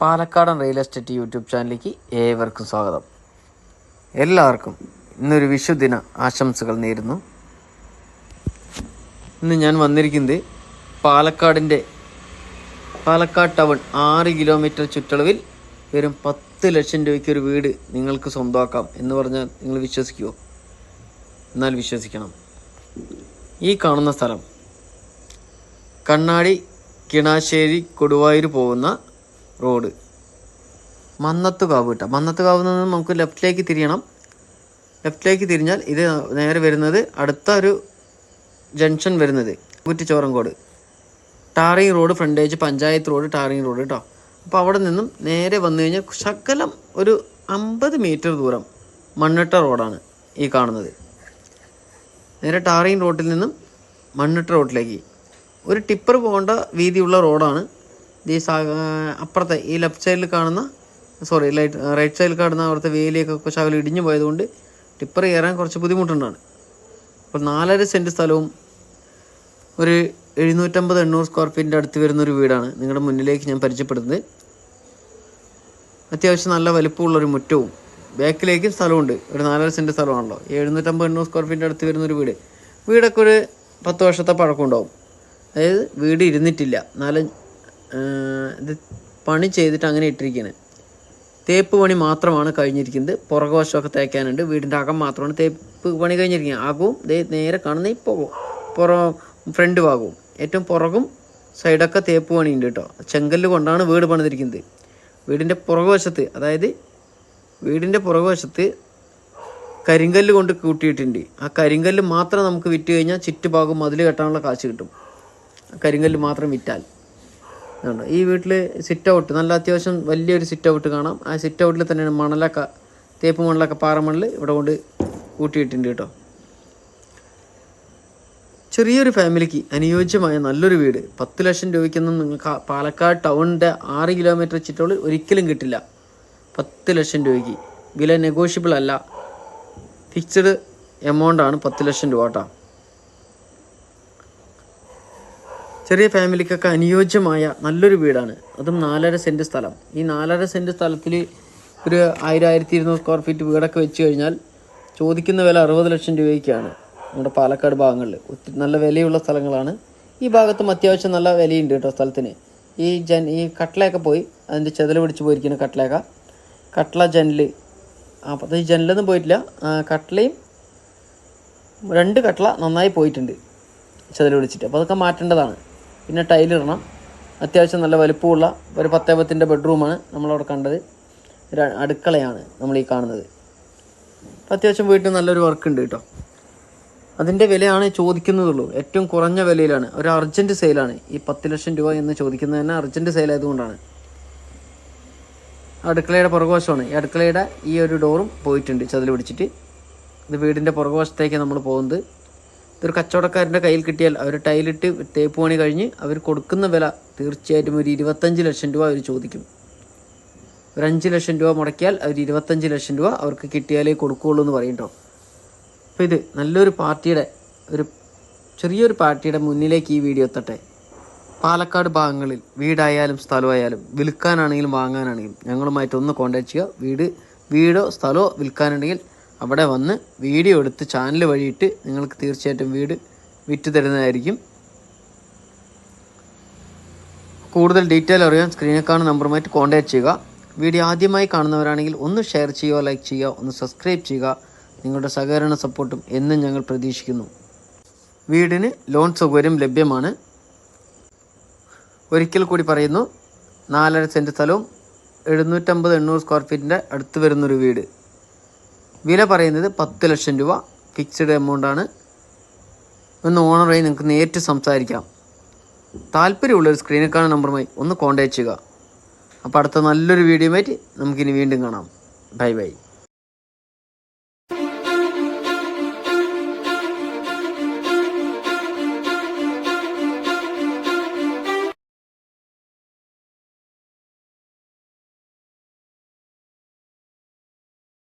പാലക്കാടൻ real estate YouTube ചാനലിലേക്ക് ഏവർക്കും സ്വാഗതം. എല്ലാവർക്കും ഇന്നൊരു വിഷുദിന ആശംസകൾ നേരുന്നു. ഇന്ന് ഞാൻ വന്നിരിക്കുന്നത് പാലക്കാടിന്റെ പാലക്കാട് ടൗൺ ആറ് കിലോമീറ്റർ ചുറ്റളവിൽ വെറും പത്ത് ലക്ഷം രൂപയ്ക്ക് ഒരു വീട് നിങ്ങൾക്ക് സ്വന്തമാക്കാം എന്ന് പറഞ്ഞാൽ നിങ്ങൾ വിശ്വസിക്കുമോ എന്നാൽ വിശ്വസിക്കണം. ഈ കാണുന്ന സ്ഥലം കണ്ണാടി കിണാശ്ശേരി കൊടുവായൂർ പോകുന്ന റോഡ്. മന്നത്തുകാവ് കേട്ടോ മന്നത്തുകാവ് നിന്ന് നമുക്ക് ലെഫ്റ്റിലേക്ക് തിരിയണം. ലെഫ്റ്റിലേക്ക് തിരിഞ്ഞാൽ ഇത് നേരെ വരുന്നത് അടുത്ത ഒരു ജംഗ്ഷൻ വരുന്നത്. Kuttichorangode. Tarring road frontage panchayat road tarring road കേട്ടോ അപ്പോൾ അവിടെ നിന്നും നേരെ വന്നു കഴിഞ്ഞാൽ ശകലം ഒരു അമ്പത് മീറ്റർ ദൂരം മണ്ണിട്ട റോഡാണ് ഈ കാണുന്നത്. നേരെ ടാറിങ് റോഡിൽ നിന്നും മണ്ണിട്ട റോഡിലേക്ക്. ഒരു ടിപ്പർ പോകേണ്ട വീതിയുള്ള റോഡാണ് ഈ അപ്പുറത്തെ ഈ ലെഫ്റ്റ് സൈഡിൽ കാണുന്ന സോറി ലൈറ്റ് റൈറ്റ് സൈഡിൽ കാണുന്ന അവിടുത്തെ വേലിയൊക്കെ ശകലം ഇടിഞ്ഞു പോയതുകൊണ്ട് ടിപ്പർ കയറാൻ കുറച്ച് ബുദ്ധിമുട്ടുണ്ടാണ്. അപ്പോൾ നാലര സെന്റ് സ്ഥലവും ഒരു എഴുന്നൂറ്റമ്പത് എണ്ണൂറ് സ്ക്വയർ ഫീറ്റിന്റെ അടുത്ത് വരുന്ന ഒരു വീടാണ് നിങ്ങളുടെ മുന്നിലേക്ക് ഞാൻ പരിചയപ്പെടുന്നത്. അത്യാവശ്യം നല്ല വലിപ്പമുള്ളൊരു മുറ്റവും ബാക്കിലേക്കും സ്ഥലമുണ്ട് ഒരു നാലര സെന്റ് സ്ഥലമാണല്ലോ. എഴുന്നൂറ്റമ്പത് എണ്ണൂറ് സ്ക്വയർ ഫീറ്റിന്റെ അടുത്ത് വരുന്ന ഒരു വീട്. വീടൊക്കെ ഒരു പത്ത് വർഷത്തെ പഴക്കം ഉണ്ടാവും അതായത് വീട് ഇരുന്നിട്ടില്ല. നാല് ഇത് പണി ചെയ്തിട്ട് അങ്ങനെ ഇട്ടിരിക്കുകയാണ് തേപ്പ് പണി മാത്രമാണ് കഴിഞ്ഞിരിക്കുന്നത്. പുറകു വശമൊക്കെ തേക്കാനുണ്ട്. വീടിന്റെ അകം മാത്രമാണ് തേപ്പ് പണി കഴിഞ്ഞിരിക്കുന്നത്. ആകും. ദേ നേരെ കാണുന്ന ഇപ്പോൾ പുറ ഫ്രണ്ട് ഭാഗവും. ഏറ്റവും പുറകും സൈഡൊക്കെ തേപ്പ് പണിയുണ്ട് കേട്ടോ. ചെങ്കല്ല് കൊണ്ടാണ് വീട് പണിതിരിക്കുന്നത്. വീടിന്റെ പുറകുവശത്ത് അതായത് വീടിന്റെ പുറകുവശത്ത് കരിങ്കല്ല് കൊണ്ട് കൂട്ടിയിട്ടുണ്ട്. ആ കരിങ്കല്ല് മാത്രം നമുക്ക് വിറ്റ് കഴിഞ്ഞാൽ ചുറ്റുഭാഗം മതിൽ കെട്ടാനുള്ള കാശ് കിട്ടും. കരിങ്കല്ല് മാത്രം വിറ്റാൽ. ഇതുണ്ട്. ഈ വീട്ടിൽ സിറ്റ് ഔട്ട് നല്ല അത്യാവശ്യം വലിയൊരു സിറ്റ് ഔട്ട് കാണാം. ആ സിറ്റ് ഔട്ടിൽ തന്നെയാണ് മണലൊക്കെ തേപ്പ് മണലൊക്കെ പാറമണൽ ഇവിടെ കൊണ്ട് കൂട്ടിയിട്ടുണ്ട് കേട്ടോ. ചെറിയൊരു ഫാമിലിക്ക് അനുയോജ്യമായ നല്ലൊരു വീട്. പത്ത് ലക്ഷം രൂപയ്ക്കൊന്നും നിങ്ങൾക്ക് പാലക്കാട് ടൗണിന്റെ ആറ് കിലോമീറ്റർ ചുറ്റോളിൽ ഒരിക്കലും കിട്ടില്ല. പത്ത് ലക്ഷം രൂപയ്ക്ക്. വില നെഗോഷ്യബിൾ അല്ല. ഫിക്സഡ് എമൗണ്ട് ആണ് പത്ത് ലക്ഷം രൂപ കേട്ടോ. ചെറിയ ഫാമിലിക്കൊക്കെ അനുയോജ്യമായ നല്ലൊരു വീടാണ്. അതും നാലര സെന്റ് സ്ഥലം. ഈ നാലര സെന്റ് സ്ഥലത്തിൽ ഒരു ആയിരം ആയിരത്തി ഇരുന്നൂറ് സ്ക്വയർ ഫീറ്റ് വീടൊക്കെ വെച്ച് കഴിഞ്ഞാൽ ചോദിക്കുന്ന വില അറുപത് ലക്ഷം രൂപയ്ക്കാണ് നമ്മുടെ പാലക്കാട് ഭാഗങ്ങളിൽ ഒത്തിരി നല്ല വിലയുള്ള സ്ഥലങ്ങളാണ്. ഈ ഭാഗത്തും അത്യാവശ്യം നല്ല വിലയുണ്ട് കേട്ടോ സ്ഥലത്തിന്. ഈ ജൻ ഈ കട്ടലയൊക്കെ പോയി അതിന്റെ ചെതൽ പിടിച്ച് പോയിരിക്കുന്ന കട്ടലയൊക്കെ കട്ടള ജനൽ. അപ്പോൾ ഈ ജനലൊന്നും പോയിട്ടില്ല. കട്ടളയും രണ്ട് കട്ടള നന്നായി പോയിട്ടുണ്ട്. ചെതൽ പിടിച്ചിട്ട്. അപ്പോൾ അതൊക്കെ മാറ്റേണ്ടതാണ്. പിന്നെ ടൈലിടണം അത്യാവശ്യം നല്ല വലുപ്പമുള്ള ഒരു പത്തേ പത്തിന്റെ ബെഡ്റൂമാണ് നമ്മളവിടെ കണ്ടത്. അടുക്കളയാണ് നമ്മൾ ഈ കാണുന്നത്. അത്യാവശ്യം വീട്ടിൽ നല്ലൊരു വർക്ക് ഉണ്ട് കേട്ടോ. അതിന്റെ വിലയാണ് ചോദിക്കുന്നതുള്ളൂ. ഏറ്റവും കുറഞ്ഞ വിലയിലാണ്. ഒരു അർജന്റ് സെയിലാണ് ഈ പത്ത് ലക്ഷം രൂപ എന്ന് ചോദിക്കുന്നത് തന്നെ അർജന്റ് സെയിൽ ആയതുകൊണ്ടാണ്. അടുക്കളയുടെ പുറകുവശമാണ്. ഈ അടുക്കളയുടെ ഈ ഒരു ഡോറും പോയിട്ടുണ്ട്. ചതിൽ പിടിച്ചിട്ട്. ഇത് വീടിന്റെ പുറകുവശത്തേക്ക് നമ്മൾ പോകുന്നത്. ഇതൊരു കച്ചവടക്കാരന്റെ കയ്യിൽ കിട്ടിയാൽ അവർ ടൈലിട്ട് തേപ്പ് പണി കഴിഞ്ഞ് അവർ കൊടുക്കുന്ന വില തീർച്ചയായിട്ടും ഒരു ഇരുപത്തഞ്ച് ലക്ഷം രൂപ അവർ ചോദിക്കും. ഒരു അഞ്ച് ലക്ഷം രൂപ മുടക്കിയാൽ അവർ ഇരുപത്തഞ്ച് ലക്ഷം രൂപ അവർക്ക് കിട്ടിയാലേ കൊടുക്കുകയുള്ളൂ എന്ന് പറയും അപ്പോൾ ഇത് നല്ലൊരു പാർട്ടിയുടെ ഒരു ചെറിയൊരു പാർട്ടിയുടെ മുന്നിലേക്ക് ഈ വീഡിയോ എത്തട്ടെ. പാലക്കാട് ഭാഗങ്ങളിൽ വീടായാലും സ്ഥലമായാലും വിൽക്കാനാണെങ്കിലും വാങ്ങാനാണെങ്കിലും ഞങ്ങളുമായിട്ട് ഒന്ന് കോൺടാക്ട് ചെയ്യുക. വീട് വീടോ സ്ഥലമോ വിൽക്കാനുണ്ടെങ്കിൽ അവിടെ വന്ന് വീഡിയോ എടുത്ത് ചാനൽ വഴിയിട്ട് നിങ്ങൾക്ക് തീർച്ചയായിട്ടും വീട് വിറ്റ് തരുന്നതായിരിക്കും. കൂടുതൽ ഡീറ്റെയിൽ അറിയാൻ സ്ക്രീനിൽ കാണുന്ന നമ്പറുമായിട്ട് കോൺടാക്ട് ചെയ്യുക. വീഡിയോ ആദ്യമായി കാണുന്നവരാണെങ്കിൽ ഒന്ന് ഷെയർ ചെയ്യുക ലൈക്ക് ചെയ്യുക ഒന്ന് സബ്സ്ക്രൈബ് ചെയ്യുക. നിങ്ങളുടെ സഹകരണ സപ്പോർട്ടും എന്നും ഞങ്ങൾ പ്രതീക്ഷിക്കുന്നു. വീടിന് ലോൺ സൗകര്യം ലഭ്യമാണ്. ഒരിക്കൽ കൂടി പറയുന്നു നാലര സെന്റ് സ്ഥലവും എഴുന്നൂറ്റമ്പത് എണ്ണൂറ് സ്ക്വയർ ഫീറ്റിന്റെ അടുത്ത് വരുന്നൊരു വീട്. വില പറയുന്നത് പത്ത് ലക്ഷം രൂപ ഫിക്സ്ഡ് എമൗണ്ട് ആണ്. ഒന്ന് ഓണറായി നിങ്ങൾക്ക് നേരിട്ട് സംസാരിക്കാം. താല്പര്യമുള്ളൊരു സ്ക്രീനിൽ കാണുന്ന നമ്പറുമായി ഒന്ന് കോൺടാക്ട് ചെയ്യുക. അപ്പോൾ അടുത്ത നല്ലൊരു വീഡിയോയുമായിട്ട് നമുക്കിനി വീണ്ടും കാണാം. Bye bye